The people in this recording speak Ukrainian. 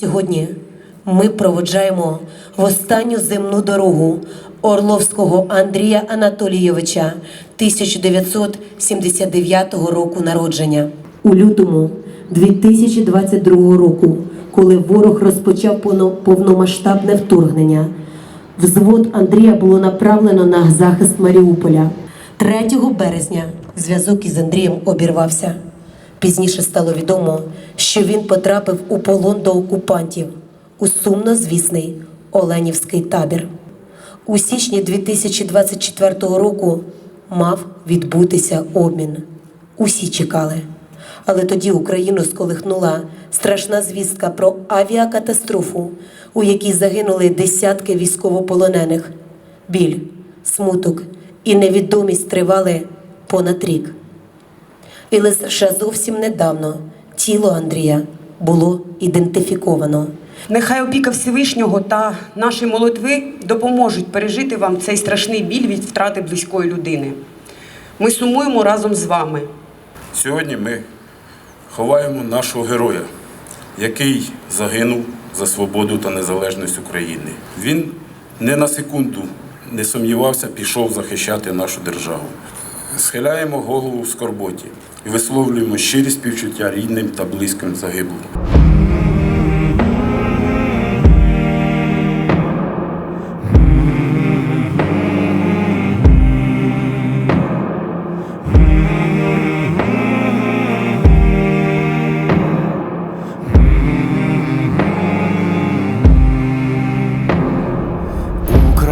Сьогодні проводжаємо в останню земну дорогу Орловського Андрія Анатолійовича 1979 року народження. У лютому 2022 року, коли ворог розпочав повномасштабне вторгнення, взвод Андрія було направлено на захист Маріуполя. 3 березня зв'язок із Андрієм обірвався. Пізніше стало відомо, що він потрапив у полон до окупантів у сумнозвісний Оленівський табір. У січні 2024 року мав відбутися обмін. Усі чекали. Але тоді Україну сколихнула страшна звістка про авіакатастрофу, у якій загинули десятки військовополонених. Біль, смуток і невідомість тривали понад рік. І лише зовсім недавно тіло Андрія було ідентифіковано. Нехай опіка Всевишнього та наші молитви допоможуть пережити вам цей страшний біль від втрати близької людини. Ми сумуємо разом з вами. Сьогодні ми ховаємо нашого героя, який загинув за свободу та незалежність України. Він не на секунду не сумнівався, пішов захищати нашу державу. Схиляємо голову в скорботі і висловлюємо щирі співчуття рідним та близьким загиблим.